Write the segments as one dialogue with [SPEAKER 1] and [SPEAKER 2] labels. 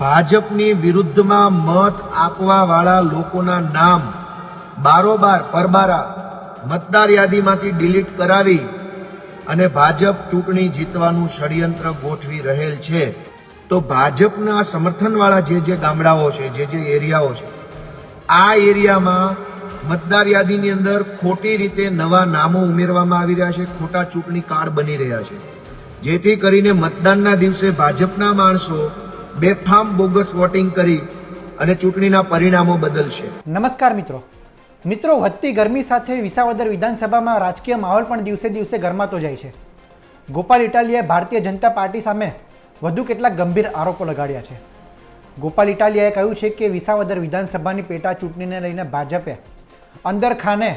[SPEAKER 1] ભાજપની વિરુદ્ધમાં મત આપવાવાળા લોકોના નામ બારોબાર પરબારા મતદાર યાદીમાંથી ડિલીટ કરાવી અને ભાજપ ચૂંટણી જીતવાનું ષડયંત્ર ગોઠવી રહેલ છે. તો ભાજપના સમર્થનવાળા જે જે ગામડાઓ છે, જે જે એરિયાઓ છે, આ એરિયામાં મતદાર યાદીની અંદર ખોટી રીતે નવા નામો ઉમેરવામાં આવી રહ્યા છે, ખોટા ચૂંટણી કાર્ડ બની રહ્યા છે. જેથી કરીને મતદાનના દિવસે ભાજપના માણસો બેફામ બોગસ વોટિંગ કરી અને ચૂંટણીના પરિણામો બદલશે.
[SPEAKER 2] નમસ્કાર મિત્રો. મિત્રો, વધતી ગરમી સાથે વિસાવદર વિધાનસભામાં રાજકીય માહોલ પણ દિવસે દિવસે ગરમાતો જાય છે. ગોપાલ ઇટાલીએ ભારતીય જનતા પાર્ટી સામે વધુ કેટલાક ગંભીર આરોપો લગાડ્યા છે. ગોપાલ ઇટાલિયાએ કહ્યું છે કે વિસાવદર વિધાનસભાની પેટા ચૂંટણીને લઈને ભાજપે અંદર ખાને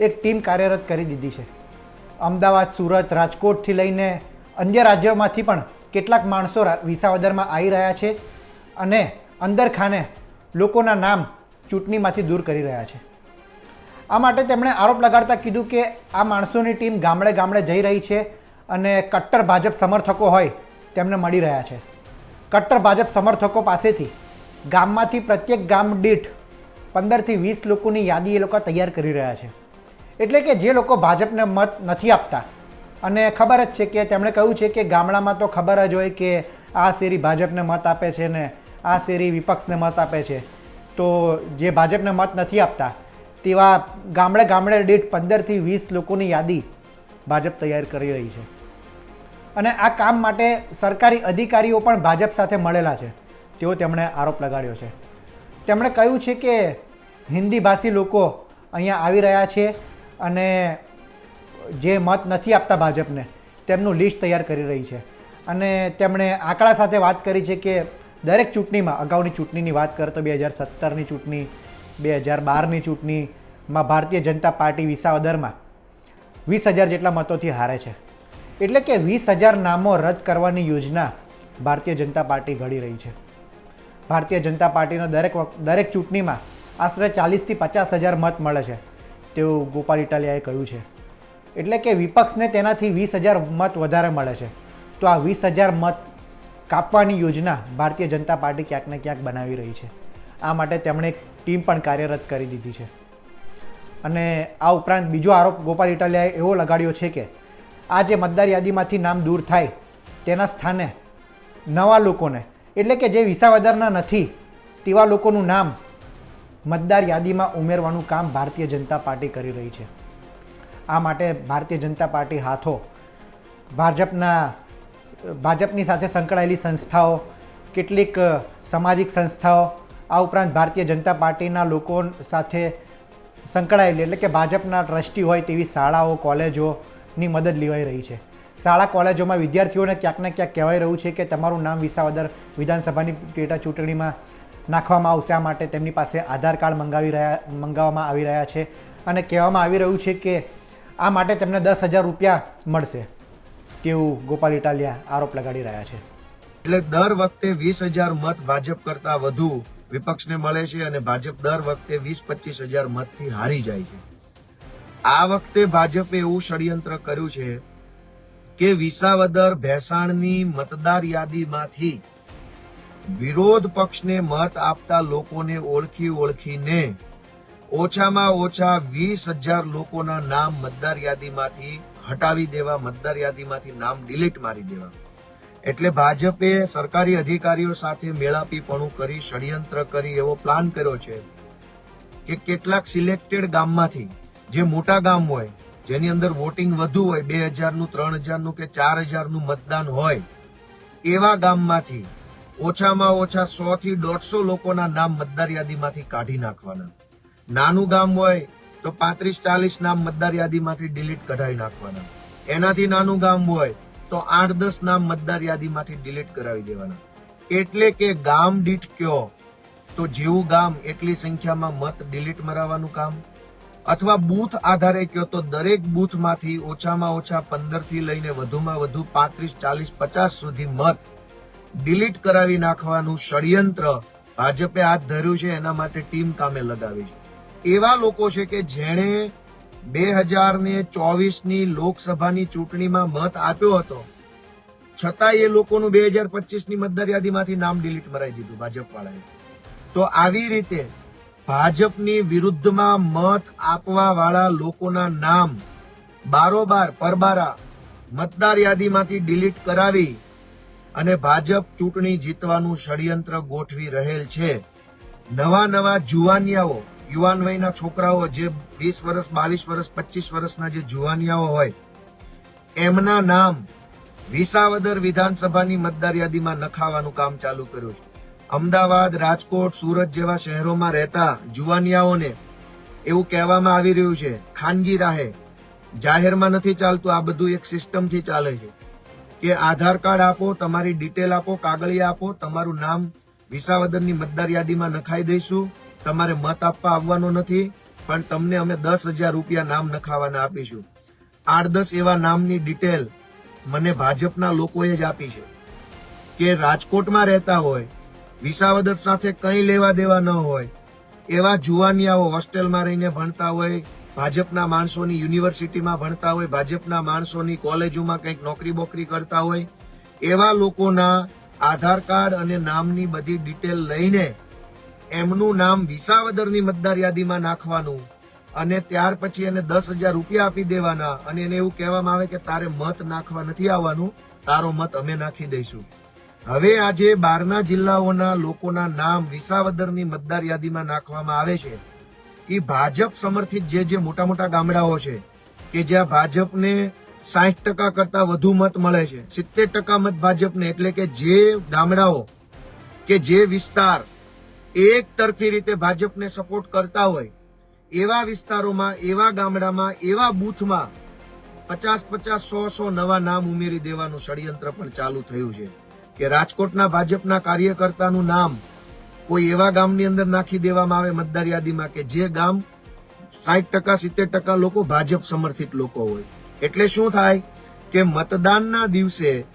[SPEAKER 2] એક ટીમ કાર્યરત કરી દીધી છે. અમદાવાદ, સુરત, રાજકોટથી લઈને અન્ય રાજ્યોમાંથી પણ કેટલાક માણસો વિસાવદરમાં આવી રહ્યા છે અને અંદર ખાને લોકોના નામ ચૂંટણીમાંથી દૂર કરી રહ્યા છે. આ માટે તેમણે આરોપ લગાડતા કીધું કે આ માણસોની ટીમ ગામડે ગામડે જઈ રહી છે અને કટ્ટર ભાજપ સમર્થકો હોય તેમને મળી રહ્યા છે. કટ્ટર ભાજપ સમર્થકો પાસેથી ગામમાંથી પ્રત્યેક ગામ દીઠ પંદરથી વીસ લોકોની યાદી એ લોકો તૈયાર કરી રહ્યા છે. એટલે કે જે લોકો ભાજપને મત નથી આપતા અને ખબર જ છે કે તેમણે કહ્યું છે કે ગામડામાં તો ખબર જ હોય કે આ શેરી ભાજપને મત આપે છે ને આ શેરી વિપક્ષને મત આપે છે. તો જે ભાજપને મત નથી આપતા, તેવા ગામડે ગામડે દીઠ પંદરથી વીસ લોકોની યાદી ભાજપ તૈયાર કરી રહી છે. અને આ કામ માટે સરકારી અધિકારીઓ પણ ભાજપ સાથે મળેલા છે. તેવો તેમણે આરોપ લગાડ્યો છે. તેમણે કહ્યું છે કે હિન્દી ભાષી લોકો અહીંયા આવી રહ્યા છે અને જે મત નથી આપતા ભાજપને, તેમનું લિસ્ટ તૈયાર કરી રહી છે. અને તેમણે આંકડા સાથે વાત કરી છે કે દરેક ચૂંટણીમાં, અગાઉની ચૂંટણીની વાત કરો તો બે હજાર સત્તરની ચૂંટણી, બે હજાર બારની ચૂંટણીમાં ભારતીય જનતા પાર્ટી વિસાવદરમાં વીસ હજાર જેટલા મતોથી હારે છે. એટલે કે વીસ હજાર નામો રદ કરવાની યોજના ભારતીય જનતા પાર્ટી ઘડી રહી છે. ભારતીય જનતા પાર્ટીનો દરેક દરેક ચૂંટણીમાં આશરે ચાલીસથી પચાસ હજાર મત મળે છે. તેવું ગોપાલ ઇટાલિયાએ કહ્યું છે. એટલે કે વિપક્ષને તેનાથી વીસ હજાર મત વધારે મળે છે. તો આ વીસ હજાર મત કાપવાની યોજના ભારતીય જનતા પાર્ટી ક્યાંક ને ક્યાંક બનાવી રહી છે. આ માટે તેમણે એક ટીમ પણ કાર્યરત કરી દીધી છે. અને આ ઉપરાંત બીજો આરોપ ગોપાલ ઇટાલિયાએ એવો લગાડ્યો છે કે આ જે મતદાર યાદીમાંથી નામ દૂર થાય તેના સ્થાને નવા લોકોને, એટલે કે જે વિસાવદરના નથી, તેવા લોકોનું નામ મતદાર યાદીમાં ઉમેરવાનું કામ ભારતીય જનતા પાર્ટી કરી રહી છે. આ માટે ભારતીય જનતા પાર્ટી હાથો ભાજપના, ભાજપની સાથે સંકળાયેલી સંસ્થાઓ, કેટલીક સામાજિક સંસ્થાઓ, આ ઉપરાંત ભારતીય જનતા પાર્ટીના લોકો સાથે સંકળાયેલી, એટલે કે ભાજપના ટ્રસ્ટી હોય તેવી શાળાઓ, કોલેજોની મદદ લેવાઈ રહી છે. શાળા, કોલેજોમાં વિદ્યાર્થીઓને ક્યાંક ને ક્યાંક કહેવાઈ રહ્યું છે કે તમારું નામ વિસાવદર વિધાનસભાની પેટા ચૂંટણીમાં નાખવામાં આવશે. આ માટે તેમની પાસે આધાર કાર્ડ મંગાવી રહ્યા, મંગાવવામાં આવી રહ્યા છે અને કહેવામાં આવી રહ્યું છે કે આ માટે તેમને દસ હજાર રૂપિયા મળશે. તેવું ગોપાલ ઇટાલિયા આરોપ લગાડી રહ્યા છે.
[SPEAKER 1] એટલે દર વખતે વીસ હજાર મત ભાજપ કરતા વધુ વિપક્ષને મળે છે અને ભાજપ દર વખતે વીસ પચીસ હજાર મતથી હારી જાય છે. આ વખતે ભાજપે એવું ષડયંત્ર કર્યું છે કે વિસાવદર ભેસાણની મતદાર યાદીમાંથી વિરોધ પક્ષને મત આપતા લોકોને ઓળખી ઓળખીને ઓછામાં ઓછા વીસ હજાર લોકોના નામ મતદાર યાદીમાંથી હટાવી દેવા, મતદાર યાદીમાંથી નામ ડિલીટ મારી દેવા. એટલે ભાજપે સરકારી અધિકારીઓ સાથે મેળાપીપણું કરી, ષડયંત્ર કરી એવો પ્લાન કર્યો છે કે કેટલાક સિલેક્ટેડ ગામમાંથી, જે મોટા ગામ હોય, જેની અંદર વોટિંગ વધુ હોય, બે હજારનું, ત્રણ હજારનું કે ચાર હજારનું મતદાન હોય, એવા ગામમાંથી ઓછામાં ઓછા સો થી દોઢસો લોકોના નામ મતદાર યાદીમાંથી કાઢી નાખવાના. નાનું ગામ હોય તો પાંત્રીસ ચાલીસ નામ મતદાર યાદીમાંથી ડિલીટ કઢાવી નાખવાના. એનાથી નાનું ગામ હોય તો આઠ દસ નામ મતદાર યાદીમાંથી ડિલીટ કરાવી દેવાના. એટલે કે ગામ દીઠ કયો, તો જેવું ગામ એટલી સંખ્યામાં મત ડિલીટ મરાવવાનું કામ. અથવા બૂથ આધારે કયો, તો દરેક બૂથમાંથી ઓછામાં ઓછા પંદરથી લઈને વધુમાં વધુ પાંત્રીસ, ચાલીસ, પચાસ સુધી મત ડિલીટ કરાવી નાખવાનું ષડયંત્ર ભાજપે હાથ ધર્યું છે, એના માટે ટીમ કામે લગાવી છે. એવા લોકો છે કે જેણે બે હજાર ને ચોવીસની લોકસભાની ચૂંટણીમાં મત આપ્યો હતો. છતાંય એ લોકોનું બે હજાર પચીસની મતદાર યાદીમાંથી નામ ડિલીટ મરાઈ દીધું ભાજપવાળાએ. તો આવી રીતે ભાજપની વિરુદ્ધમાં મત આપવા વાળા લોકોના નામ બારોબાર પરબારા મતદાર યાદીમાંથી ડિલીટ કરાવી અને ભાજપ ચૂંટણી જીતવાનું ષડયંત્ર ગોઠવી રહેલ છે. નવા નવા જુવાનિયાઓ યુવાન વયના છોકરાઓ જે વીસ વર્ષ, બાવીસ વર્ષ, પચીસ વર્ષના જે જુવાનિયાઓ હોય, એમના નામ વિસાવદર વિધાનસભાની મતદાર યાદીમાં નખાવાનું કામ ચાલુ કર્યું છે. અમદાવાદ, રાજકોટ, સુરત જેવા શહેરોમાં રહેતા જુવાનિયાઓને એવું કહેવામાં આવી રહ્યું છે, ખાનગી રાહે જાહેરમાં નથી ચાલતું, આ બધું એક સિસ્ટમથી ચાલે છે. કે આધાર કાર્ડ આપો, તમારી ડિટેલ આપો, કાગળિયા આપો, તમારું નામ વિસાવદરની મતદાર યાદીમાં નખાઈ દઈશું. તમારે મત આપવા આવવાનો નથી, પણ તમને અમે દસ હજાર રૂપિયા નામ નખાવાના આપીશું. આઠ દસ એવા નામની ડિટેલ મને ભાજપના લોકોએ જ આપી છે. કે રાજકોટમાં રહેતા હોય, વિસાવદર સાથે કંઈ લેવા દેવા ન હોય, એવા જુવાનિયાઓ હોસ્ટેલમાં રહીને ભણતા હોય, ભાજપના માણસોની યુનિવર્સિટીમાં ભણતા હોય, ભાજપના માણસોની કોલેજોમાં કંઈક નોકરી બોકરી કરતા હોય, એવા લોકોના આધાર કાર્ડ અને નામની બધી ડિટેલ લઈને એમનું નામ વિસાવદરની મતદાર યાદીમાં નાખવાનું અને ત્યાર પછી એને દસ હજાર રૂપિયા આપી દેવાના અને એને એવું કહેવામાં આવે કે તારે મત નાખવા નથી આવવાનું, તારો મત અમે નાખી દઈશું. હવે આજે બારના જિલ્લાઓના લોકોના નામ વિસાવદરની મતદાર યાદીમાં નાખવામાં આવે છે. એ ભાજપ સમર્થિત જે જે મોટા મોટા ગામડાઓ છે, કે જ્યાં ભાજપને સાહીઠ ટકા કરતા વધુ મત મળે છે. સિત્તેર ટકા મત ભાજપને, એટલે કે જે ગામડાઓ, કે જે વિસ્તાર એક તરફી રીતે ભાજપને સપોર્ટ કરતા હોય, એવા વિસ્તારોમાં, એવા ગામડામાં, એવા બૂથમાં પચાસ પચાસ સો સો નવા નામ ઉમેરી દેવાનું ષડયંત્ર પણ ચાલુ થયું છે. કે રાજકોટના ભાજપના કાર્યકર્તાનું નામ કોઈ એવા ગામની અંદર નાખી દેવામાં આવે મતદાર યાદીમાં કે જે ગામ સાઠ ટકા, સિત્તેર ટકા લોકો ભાજપ સમર્થિત લોકો હોય. એટલે શું થાય કે મતદાનના દિવસે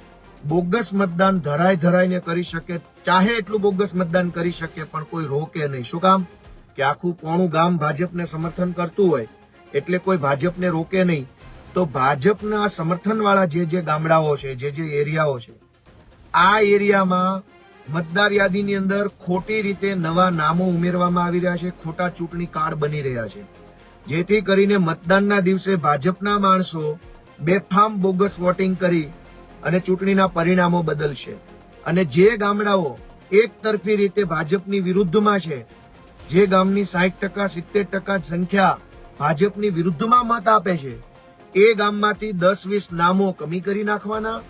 [SPEAKER 1] બોગસ મતદાન ધરાય ધરાઈને કરી શકે ચાહે એટલું બોગસ મતદાન કરી શકે, પણ કોઈ રોકે નહીં. શું કામ? કે આખું પોણું ગામ ભાજપને સમર્થન કરતું હોય, એટલે કોઈ ભાજપને રોકે નહીં. તો ભાજપના સમર્થનવાળા જે જે ગામડાઓ છે, જે જે એરિયાઓ છે, આ એરિયામાં મતદાર યાદીની અંદર ખોટી રીતે નવા નામો ઉમેરવામાં આવી રહ્યા છે, ખોટા ચૂંટણી કાર્ડ બની રહ્યા છે. જેથી કરીને મતદાનના દિવસે ભાજપના માણસો બેફામ બોગસ વોટિંગ કરી અને ચૂંટણીના પરિણામો બદલશે. અને જે ગામડાઓ એક તરફી રીતે ભાજપની વિરુદ્ધમાં છે, જે ગામની સાઠ ટકા, સિત્તેર ટકા સંખ્યા ભાજપની વિરુદ્ધમાં મત આપે છે, એ ગામમાંથી દસ વીસ નામો કમી કરી નાખવાના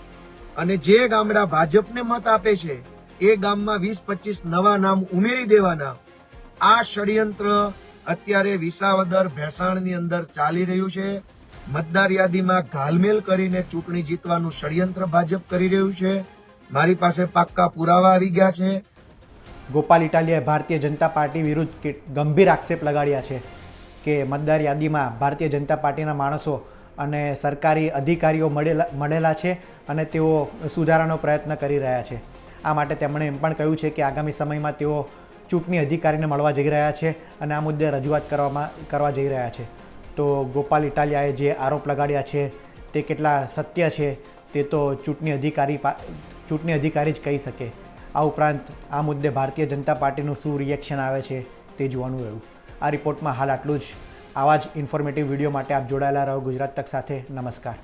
[SPEAKER 1] અને જે ગામડા ભાજપને મત આપે છે, એ ગામમાં વીસ પચીસ નવા નામ ઉમેરી દેવાના. આ ષડયંત્ર અત્યારે વિસાવદર ભેસાણની અંદર ચાલી રહ્યું છે. મતદાર યાદીમાં ઘાલમેલ કરીને ચૂંટણી જીતવાનું ષડયંત્ર ભાજપ કરી રહ્યું છે. મારી પાસે પાક્કા પુરાવા આવી ગયા છે.
[SPEAKER 2] ગોપાલ ઇટાલિયાએ ભારતીય જનતા પાર્ટી વિરુદ્ધ ગંભીર આક્ષેપ લગાડ્યા છે કે મતદાર યાદીમાં ભારતીય જનતા પાર્ટીના માણસો અને સરકારી અધિકારીઓ મળેલા મળેલા છે અને તેઓ સુધારાનો પ્રયત્ન કરી રહ્યા છે. આ માટે તેમણે એમ પણ કહ્યું છે કે આગામી સમયમાં તેઓ ચૂંટણી અધિકારીને મળવા જઈ રહ્યા છે અને આ મુદ્દે રજૂઆત કરવામાં કરવા જઈ રહ્યા છે. તો ગોપાલ ઇટાલિયાએ જે આરોપ લગાડ્યા છે તે કેટલા સત્ય છે તે તો ચૂંટણી અધિકારી ચૂંટણી અધિકારી જ કહી શકે. આ ઉપરાંત આ મુદ્દે ભારતીય જનતા પાર્ટીનું શું રિએક્શન આવે છે તે જોવાનું રહ્યું. આ રિપોર્ટમાં હાલ આટલું જ. આવા જ ઇન્ફોર્મેટિવ વીડિયો માટે આપ જોડાયેલા રહો ગુજરાત તક સાથે. નમસ્કાર.